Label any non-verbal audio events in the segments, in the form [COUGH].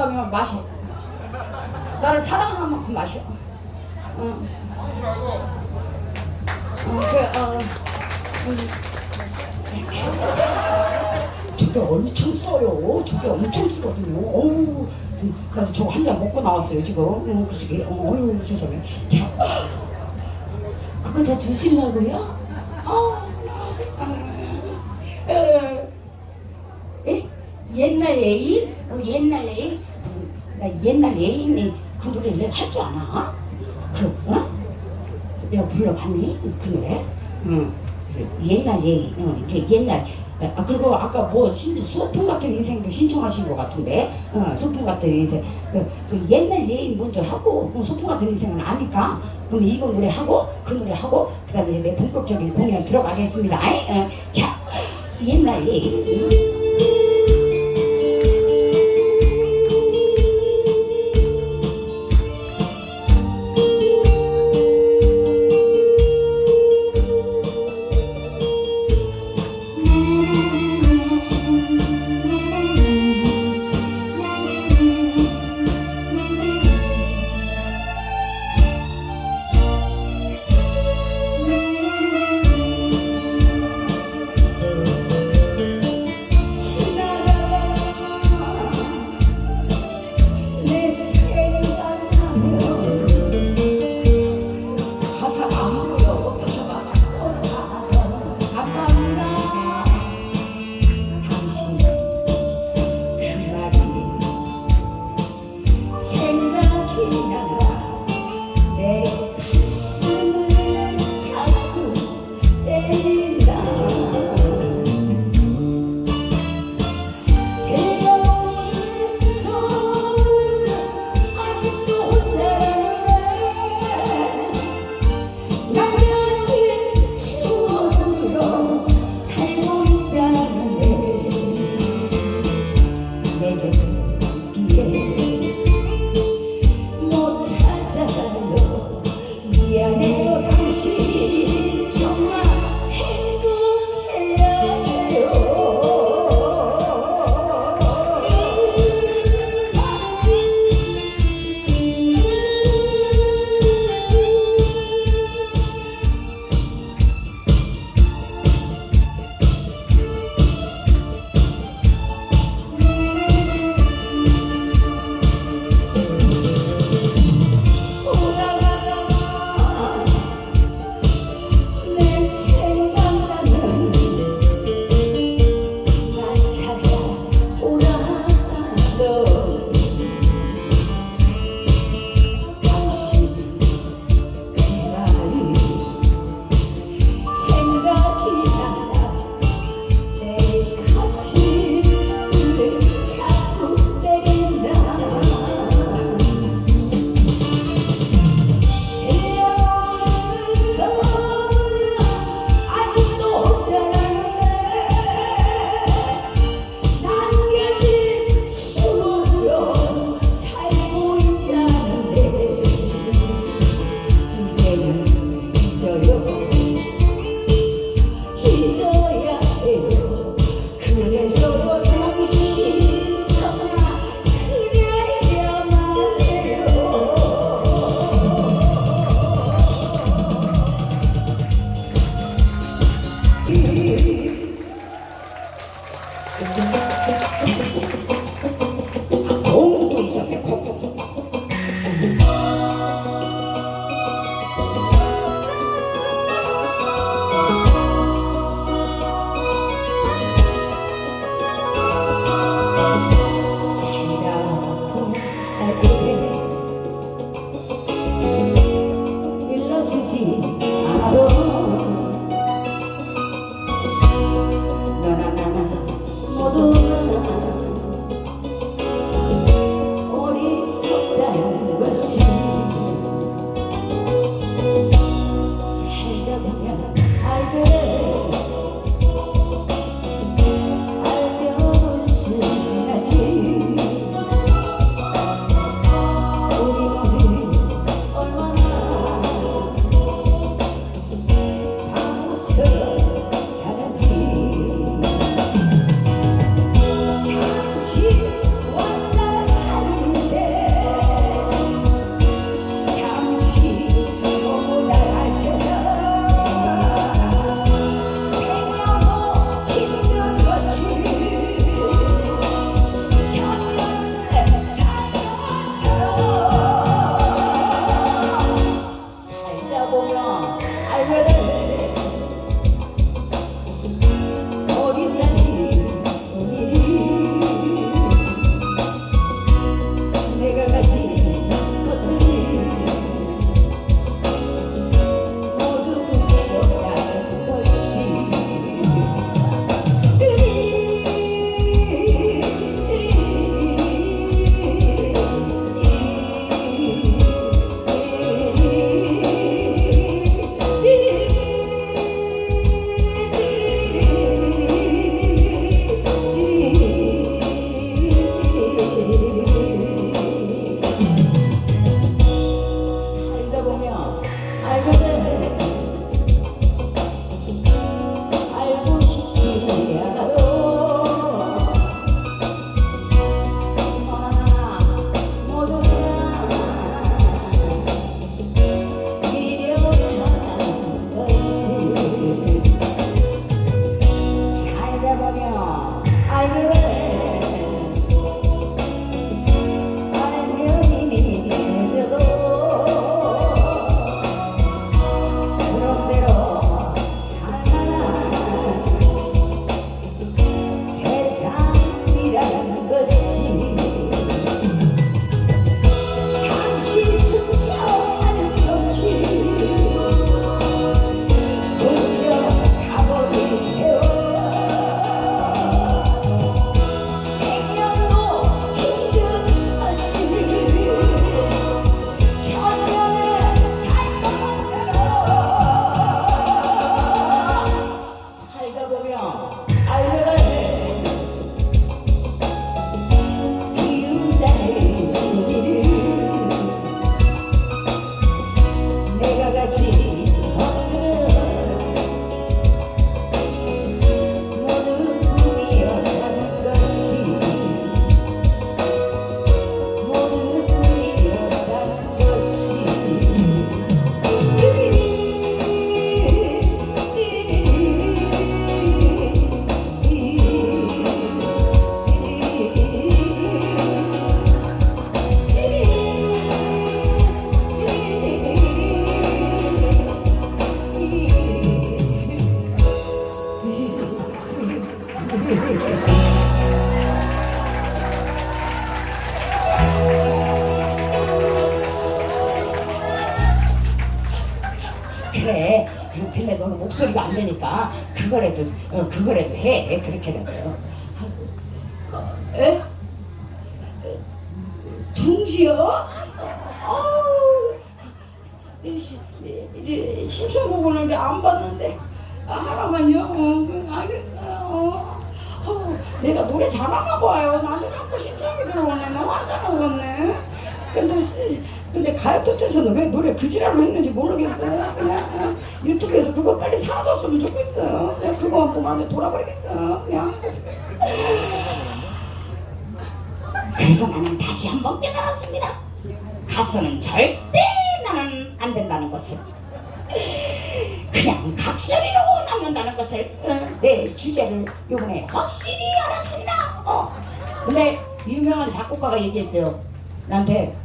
사랑한다면 마셔. 나를 사랑하는 만큼 마셔. 어. 어, 그, 어, 음. 저게 엄청 써요. 저게 엄청 쓰거든요. 어우, 나도 저거 한 잔 먹고 나왔어요, 지금. 어, 그치, 어, 어휴, 세상에. 자, 그거 저 드시려고요? 아, 세상에. 에, 에? 옛날 애인? 어, 옛날 옛날 애인이 그 노래를 내가 할 줄 아나? 그, 어? 내가 불러봤니? 그 노래? 응. 그 옛날 애인, 어, 이게 옛날. 아, 그리고 아까 뭐, 신, 소풍 같은 인생도 신청하신 것 같은데, 어, 소풍 같은 인생. 그, 그 옛날 애인 먼저 하고, 어, 소풍 같은 인생은 아니까, 그럼 이거 노래 하고, 그 노래 하고, 그 다음에 내 본격적인 공연 들어가겠습니다. 아이, 어, 자, 옛날 애인. 그거라도 해 그렇게라도 에? 둥지요? 아우 이 시- 이- 이 신청곡 오는데 안 봤는데 아, 하나만요 어, 그, 알겠어요 어. 어, 내가 노래 잘하나 봐요 나한테 자꾸 신청이 들어오네 나 환장 먹었네 근데 시- 근데 가요톱에서는 왜 노래 그지랄로 했는지 모르겠어요 그냥 어, 유튜브에서 그거 빨리 사라졌으면 좋겠어요 그냥 그거 보고 완전 돌아버리겠어요 그냥 그래서 나는 다시 한번 깨달았습니다. 가수는 절대 나는 안 된다는 것을. 그냥 각설이로 남는다는 것을 어, 내 주제를 요번에 확실히 알았습니다. 어. 근데 유명한 작곡가가 얘기했어요. 나한테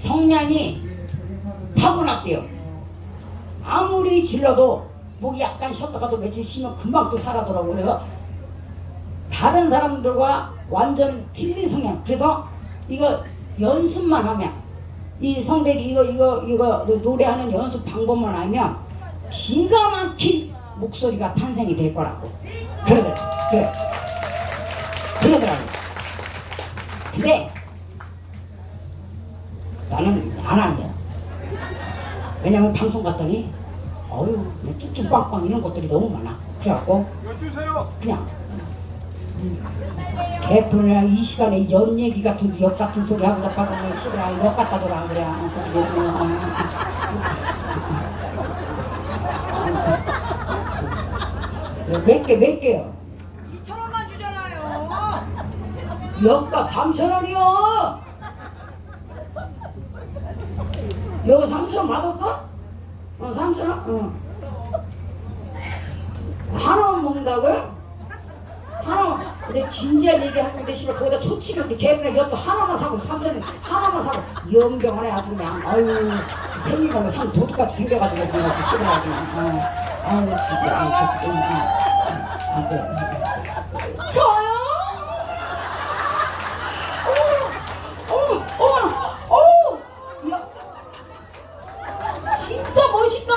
성량이 타고났대요. 아무리 질러도 목이 약간 쉬었다가도 며칠 쉬면 금방 또 사라더라고. 그래서 다른 사람들과 완전 틀린 성향. 그래서 이거 연습만 하면 이 성대리 이거 이거 이거 노래하는 연습 방법만 알면 기가 막힌 목소리가 탄생이 될 거라고. 그러더라. 그래. 그러더라고. 근데 나는 안 할래. 왜냐면 방송 갔더니 어유 쭉쭉 빵빵 이런 것들이 너무 많아. 그래갖고. 그냥 개뿔이랑 이 시간에 연 얘기 같은 역 같은 소리 하고 그냥 싫어 역 갖다 줘라 그래 어, 그치 [LAUGHS] 몇개몇 개요 2천 원만 주잖아요. 역값 3천 원이요 여 3천 원 받았어? 어 3천 원? 어 하나만 먹는다고요? 하나만 근데 진지한 얘기하고 있는데 씨발 거기다 없게 개분에 엿도 하나만 사고 3천 원 하나만 사고 연병하네 아주 그냥 아유 생긴 거는 산 도둑같이 생겨가지고 그냥 싫어 그냥 어. 아유 진짜 아유 그치 응, 응. 아, 네. 저요? 어머, 어머, 어머, 야, 진짜 멋있다.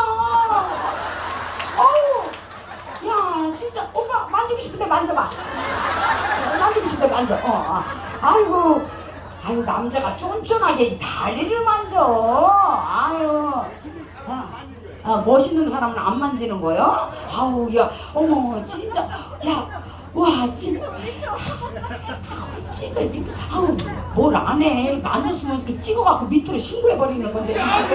어우, 야, 진짜 오빠 만지고 싶은데 만져봐. 만져. 어, 아. 아이고, 아유 남자가 쫀쫀하게 다리를 만져. 아유, 아, 아, 멋있는 사람은 안 만지는 거요? 아우, 야, 어머, 진짜, 야, 와, 진짜. 찍어, 찍어. 아우, 뭘 안 해. 만졌으면 이렇게 찍어갖고 밑으로 신고해버리는 건데. 아,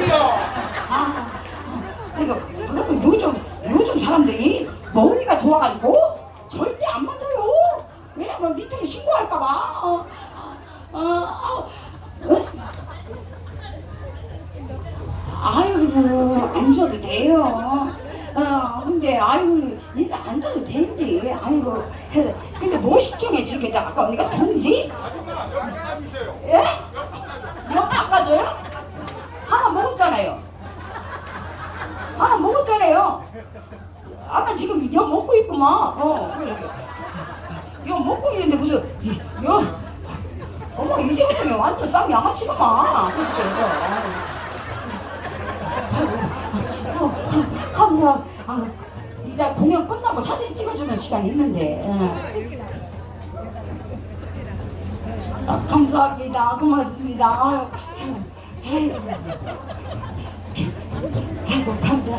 그러니까, 그리고 요즘, 요즘 사람들이 머리가 좋아가지고 절대 안 만져요. 왜냐면 밑으로 신고할까봐. 어, 어, 어, 어? 아이고, 안 줘도 돼요. 어, 근데, 아이고, 이거 안 줘도 되는데, 아이고. 근데, 근데 멋있죠게 지금 아까 언니가 둥지? 예? 몇 바꿔줘요? 하나 먹었잖아요. 하나 먹었잖아요. 아나 지금 여 먹고 있구만. 어, 그래. 여 먹고 있는데 무슨 이- 여 어머 이제부터는 완전 쌍 양아치구만. 그래서 그래. 아이고, 아이고, 감사. 아, 이따 공연 끝나고 사진 찍어주는 시간이 있는데. 예. 아, 감사합니다. 고맙습니다. 아유, 아유, 아이고 감사.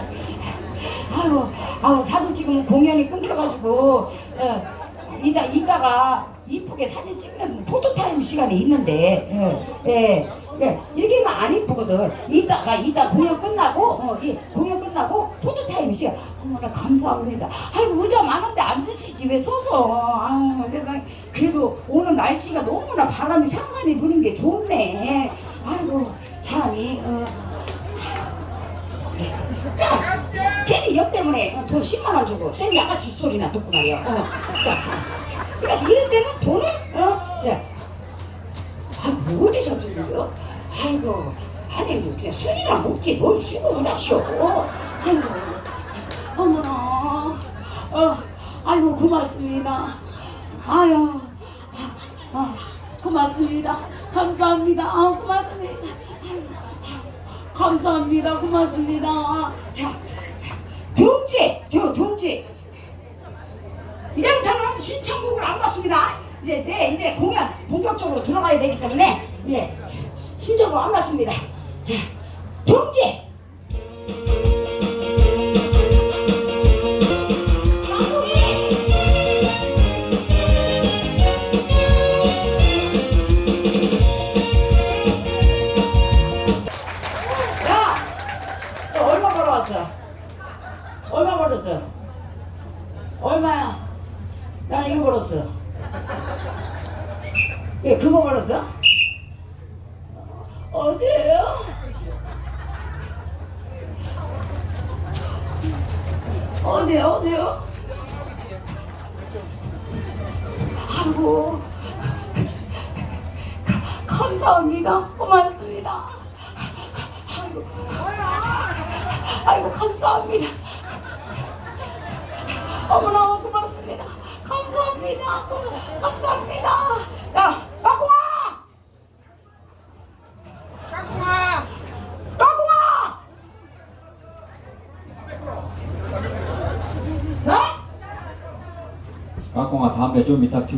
아이고, 아우 사진 찍으면 공연이 끊겨가지고 어, 이따 이따가 이쁘게 사진 찍는 포토타임 시간이 있는데, 예, 예, 예, 이렇게 하면 안 이쁘거든. 이따가 이따 공연 끝나고, 어, 이 공연 끝나고 포토타임 시간. 어머나 감사합니다. 아이고 의자 많은데 앉으시지 왜 서서? 아우 세상. 그래도 오늘 날씨가 너무나 바람이 상산이 부는 게 좋네. 아이고 사람이. 어. 괜히 역 때문에 돈 10만 원 주고 생 양아치 소리나 듣고 말이야. 어. 그러니까, 이럴 때는 돈을 어, 이제 아 어디서 주는 거요? 아이고 아니 뭐 그냥 술이나 먹지 뭘 주고 그러시오. 아이고 어머나 어 아이고 고맙습니다. 아유 아, 아, 고맙습니다. 감사합니다. 아, 고맙습니다. 아이고, 감사합니다. 고맙습니다. 자, 둥지 저 동지 이제부터는 신청곡을 안 받습니다. 이제 내 이제 공연 본격적으로 들어가야 되기 때문에 예 신청곡 안 받습니다. 자 동지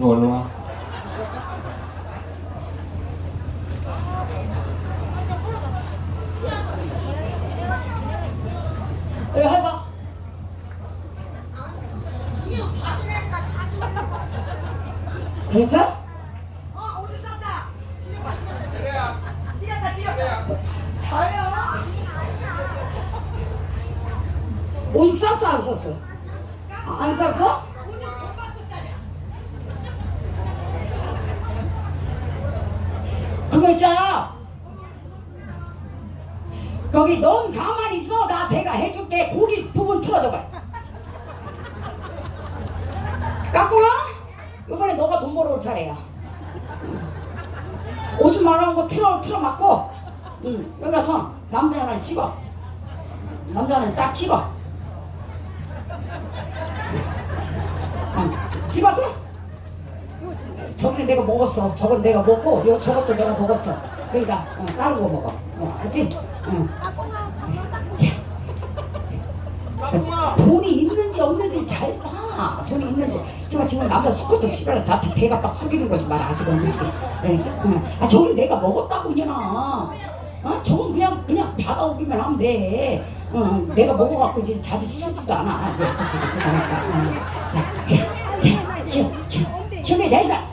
피고 얼른 와. 이거 해봐. 됐어? 어, 남자 하나를 딱 집어. 응, 집었어? 저번에 내가 먹었어. 저건 내가 먹고, 요 저것도 내가 먹었어. 그러니까 어, 다른 거 먹어. 어, 알지? 응. 까꿍아! 돈이 있는지 없는지 잘 봐. 돈이 있는지. 제가 지금 남자 수컷도 씨발 다, 다 대가 빡 숙이는 거지 말 아직 없는 게. 응. 아 저기 내가 먹었다고 그냥. 어? 저건 그냥 그냥 받아오기만 하면 돼. 어, 내가 먹어갖고 이제 자주 쓰지도 않아. 이제 그치 그러니까. 응. 야, 야, 야, 주, 주, 준비됐어. 자 가자.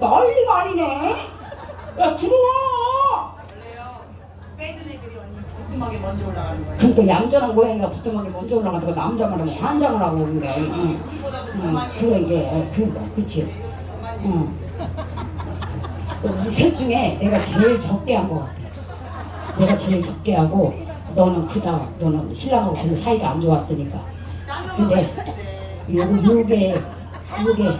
난리가 아니네. 야, 들어와. 원래요. 빼든 애들이 언니 궁금하게 먼저 올라가는 거야. 그러니까 얌전한 고양이가 부뚜막에 먼저 올라가다가 남자만 하면 환장을 하고 그래. 응. 우리보다도 응. 가만히 그래 이게 그 그치. 응. 우리 셋 중에 내가 제일 적게 한 것 같아. 내가 제일 적게 하고 너는 크다. 너는 신랑하고 별로 사이가 안 좋았으니까. 근데 요 요게 요게.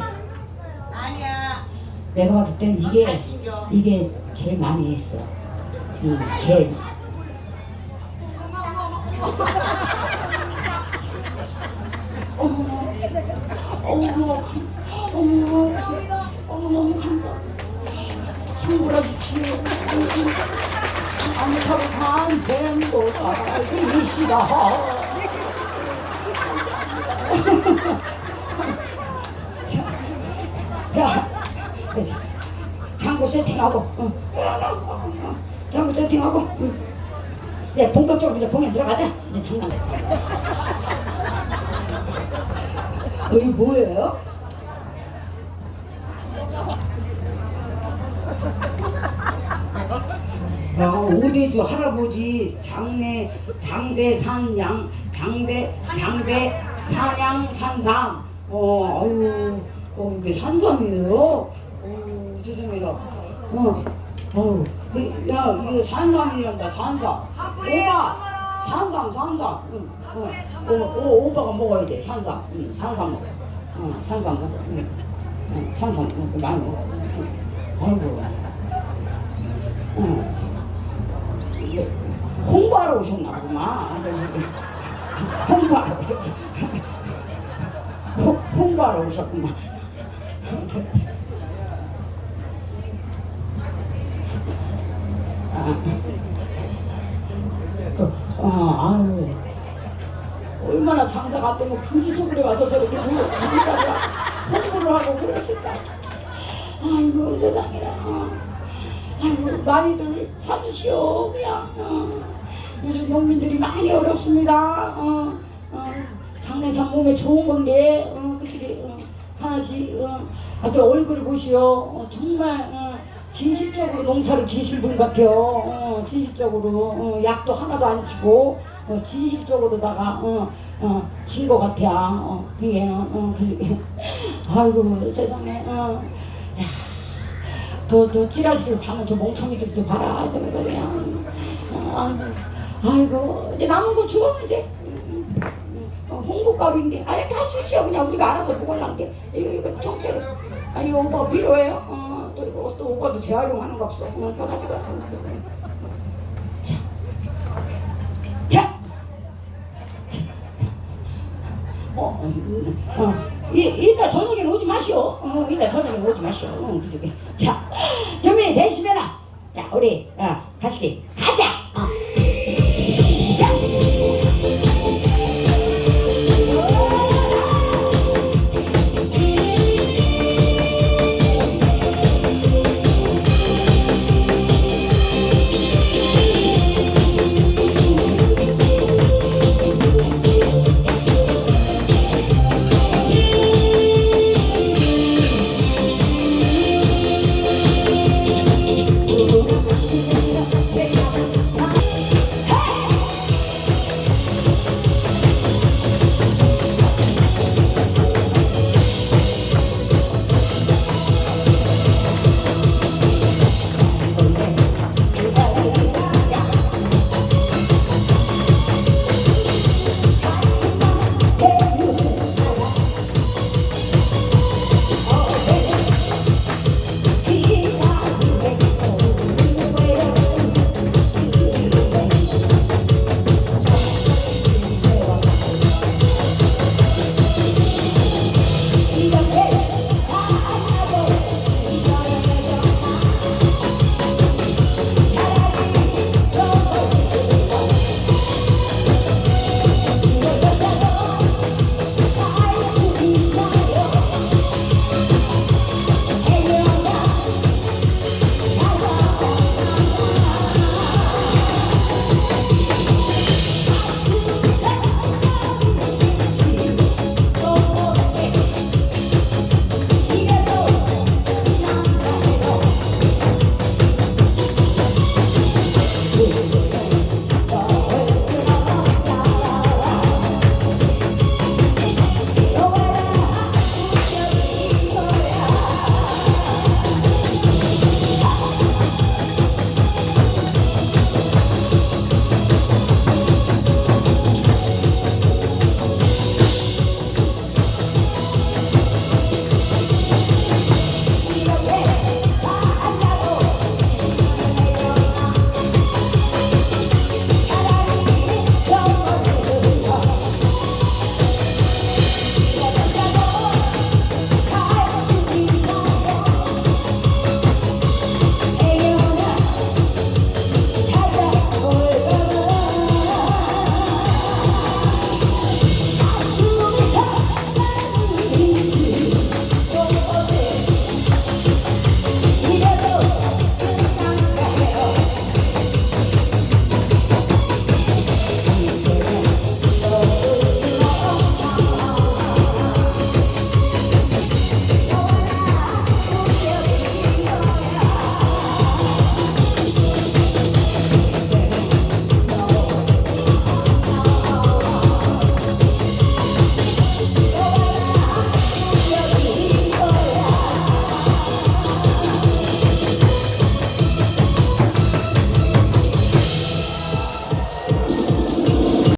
내가 봤을 땐 이게 이게 제일 많이 했어. 응, 제일. 어머, 어머, 어머, 어머, 너무 감사. 성불하십시오. 아무타고 산샘도사 이시다. 야, 장구 세팅하고, 어. 장구 세팅하고, 응. 이제 본격적으로 이제 공연 들어가자. 이제 장난. 어, 이거 뭐예요? 아, 오대주 할아버지 장례 장대 산양 장대 장대 산양 산삼 어 아유 어 이게 산삼이에요 어 죄송해요 어 어, 야, 이거 산삼이란다, 산삼. 오빠, 산삼, 산삼. 응, 어, 어, 어, 오빠가 먹어야 돼, 산삼. 응, 산삼 먹어. 어, 산삼 먹어. 응, 응, 산삼 먹어. 많이 먹어. 응. 아이고. 응. 홍보하러 오셨나 보구만. 그래서 홍보하러 오셨어. 홍- 홍보하러 오셨구만. 그, 어, 아유. 얼마나 장사가 안 되면 그지 속으로 와서 저렇게 두- 장사를 홍보를 하고 그러실까. 아이고, 세상에나. 아이고, 많이들 사주시오, 그냥. 어. 요즘 농민들이 많이 어렵습니다. 어, 어. 장례상 몸에 좋은 건데, 어, 그치, 어, 하나씩, 어. 아, 또 얼굴을 보시오. 어, 정말, 어, 진실적으로 농사를 지실 분 같아요. 어, 진실적으로. 어, 약도 하나도 안 치고, 어, 진실적으로다가, 어, 어, 진것 같아. 어, 그게, 어, 어, 그, [LAUGHS] 아이고, 세상에, 어. 야. 더, 더 찌라시를 파는 저 멍청이들 좀 봐라. 저거 그냥. 아, 아이고, 이제 남은 거 줘, 이제. 어, 홍보값인데. 아니, 다 주시오. 그냥 우리가 알아서 먹을란 게. 이거, 이거 정체로. 아, 이거 오빠 필요해요? 오빠도 재활용하는 거 없어. 어, 그거 가져가. 자. 자. 어, 음, 어, 이, 이따 저녁에 오지 마시오. 어, 이따 저녁에 오지 마시오. 어. 자, 준비 되시면은, 자, 우리, 어, 가시기.